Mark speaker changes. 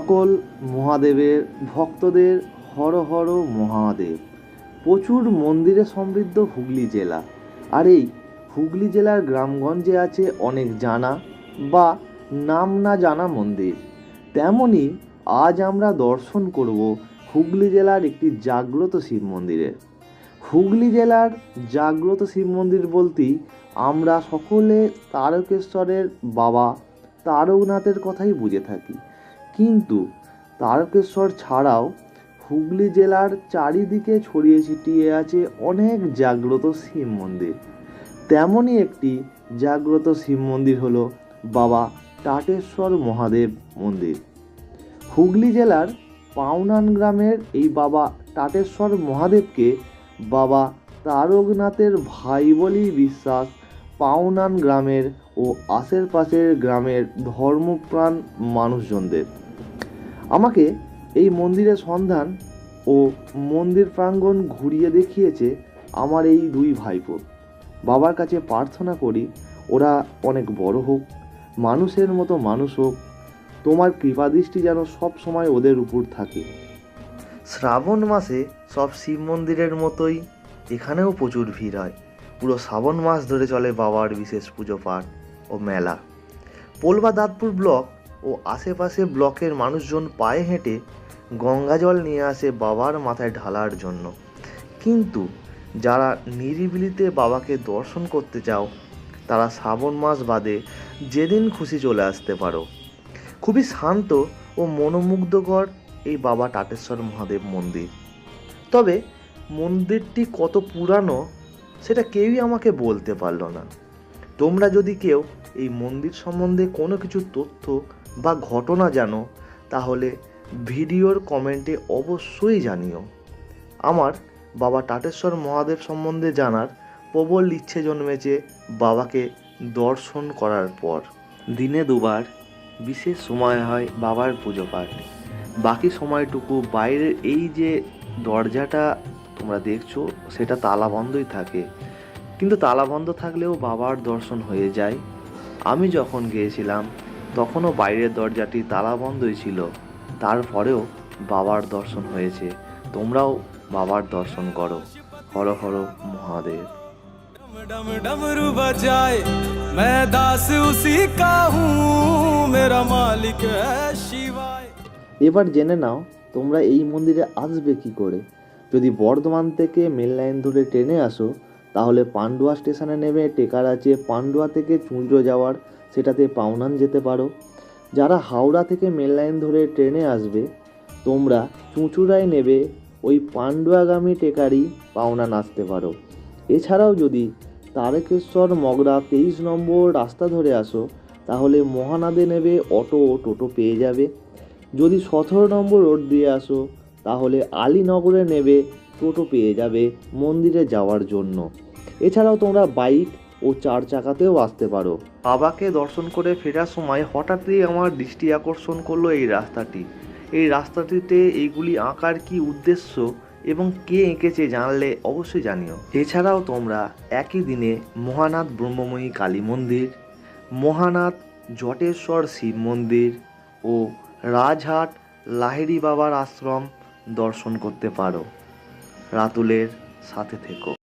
Speaker 1: সকল মহাদেবের ভক্তদের হর হর মহাদেব। প্রচুর মন্দিরে সমৃদ্ধ হুগলি জেলা। আর এই হুগলি জেলার গ্রামগঞ্জে আছে অনেক জানা বা নাম না জানা মন্দির। তেমনই আজ আমরা দর্শন করব হুগলি জেলার একটি জাগ্রত শিব মন্দিরের। হুগলি জেলার জাগ্রত শিব মন্দির বলতেই আমরা সকলে তারকেশ্বরের বাবা, তারকনাথের কথাই বুঝে থাকি। কিন্তু তারকেশ্বর ছাড়াও হুগলি জেলার চারিদিকে ছড়িয়ে ছিটিয়ে আছে অনেক জাগ্রত শিব মন্দির। তেমনই একটি জাগ্রত শিব মন্দির হলো বাবা টাটেশ্বর মহাদেব মন্দির। হুগলি জেলার পাউনান গ্রামের এই বাবা টাটেশ্বর মহাদেবকে বাবা তারকনাথের ভাই বলেই বিশ্বাস পাউনান গ্রামের ও আশেপাশের গ্রামের ধর্মপ্রাণ মানুষজনদের। আমাকে এই মন্দিরের সন্ধান ও মন্দির প্রাঙ্গণ ঘুরিয়ে দেখিয়েছে আমার এই দুই ভাইপো। বাবার কাছে প্রার্থনা করি, ওরা অনেক বড় হোক, মানুষের মতো মানুষ হোক, তোমার কৃপাদৃষ্টি যেন সব সময় ওদের উপর থাকে। শ্রাবণ মাসে সব শিব মন্দিরের মতোই এখানেও প্রচুর ভিড় হয়। পুরো শ্রাবণ মাস ধরে চলে বাবার বিশেষ পুজো পাঠ ও মেলা। পোলবা দাঁতপুর ব্লক ও আশেপাশে ব্লকের মানুষজন পায়ে হেঁটে গঙ্গা জল নিয়ে আসে বাবার মাথায় ঢালার জন্য। কিন্তু যারা নিরিবিলিতে বাবাকে দর্শন করতে চাও, তারা শ্রাবণ মাস বাদে যেদিন খুশি চলে আসতে পারো। খুবই শান্ত ও মনোমুগ্ধকর এই বাবা টাটেশ্বর মহাদেব মন্দির। তবে মন্দিরটি কত পুরানো, সেটা কেউই আমাকে বলতে পারল না। তোমরা যদি কেউ এই মন্দির সম্বন্ধে কোনো কিছু তথ্য বা ঘটনা জানো, তাহলে ভিডিওর কমেন্টে অবশ্যই জানিও। আমার বাবা টাটেশ্বর মহাদেব সম্বন্ধে জানার প্রবল ইচ্ছে জন্মেছে বাবাকে দর্শন করার পর। দিনে দুবার বিশেষ সময় হয় বাবার পুজো পাঠ। বাকি সময়টুকু বাইরের এই যে দরজাটা তোমরা দেখছ, সেটা তালা বন্ধই থাকে। কিন্তু তালা বন্ধ থাকলেও বাবার দর্শন হয়ে যায়। আমি যখন গিয়েছিলাম তখনও বাইরের দরজাটি তালা বন্ধই ছিল তারপরেও বাবার দর্শন হয়েছে তোমরাও বাবার দর্শন করো হর হর মহাদেব
Speaker 2: डम डम डमरू बजाए मैं दास उसी का हूँ मेरा मालिक है शिवाय
Speaker 1: এবার জেনে নাও তোমরা এই মন্দিরে আসবে কি করে যদি বর্ধমান থেকে মেল লাইন ধরে ট্রেনে আসো তাহলে পান্ডুয়া স্টেশনে নেমে টেকার আছে পান্ডুয়া থেকে চুঁচড়ো যাওয়ার সেটাতে পাওনান যেতে পারো। যারা হাওড়া থেকে মেল লাইন ধরে ট্রেনে আসবে, তোমরা চুঁচুড়ায় নেবে ওই পান্ডুয়াগামী টেকারি পাউনান আসতে পারো। এছাড়াও যদি তারকেশ্বর মগরা তেইশ নম্বর রাস্তা ধরে আসো, তাহলে মহানাদে নেবে অটো ও টোটো পেয়ে যাবে। যদি সতেরো নম্বর রোড দিয়ে আসো, তাহলে আলীনগরে নেবে টোটো পেয়ে যাবে মন্দিরে যাওয়ার জন্য। এছাড়াও তোমরা বাইক ও চার চাকাতেও আসতে পারো। বাবাকে দর্শন করে ফেরার সময় হঠাৎই আমার দৃষ্টি আকর্ষণ করল এই রাস্তাটি। এই রাস্তাটিতে এইগুলি আঁকার কি উদ্দেশ্য এবং কে এঁকেছে জানলে অবশ্যই জানিও। এছাড়াও তোমরা একই দিনে মহানাথ ব্রহ্মময়ী কালী মন্দির, মহানাথ জটেশ্বর শিব মন্দির ও রাজহাট লাহিড়ি বাবার আশ্রম দর্শন করতে পারো। রাতুলের সাথে থেকো।